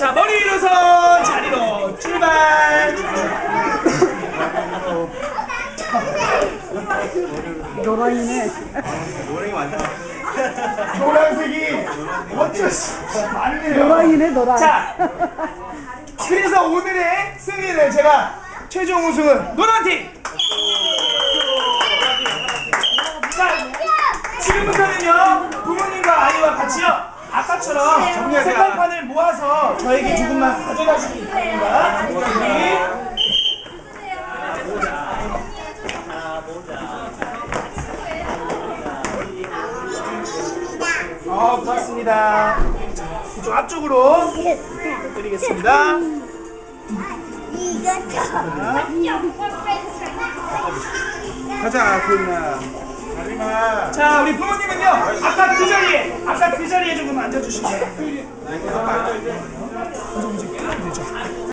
자 머리 일어서 자리로 출발! 노랑이네. 노란색이 어쩔 수 없이 많네요 노랑이네 자 그래서 오늘의 승리를 제가 최종 우승은 노란팀. 자, 지금부터는요 부모님과 아이와 같이요 아까처럼 색깔판을 모아서 저에게 조금만 가져가시기 바랍니다. 여기. 아, 고맙습니다. 이쪽 앞쪽으로 드리겠습니다. 가자. 가리마. 자, 우리 부모님은요. 아까 그 자리에, 아까 그 자리에 조금 앉아주시면 돼요.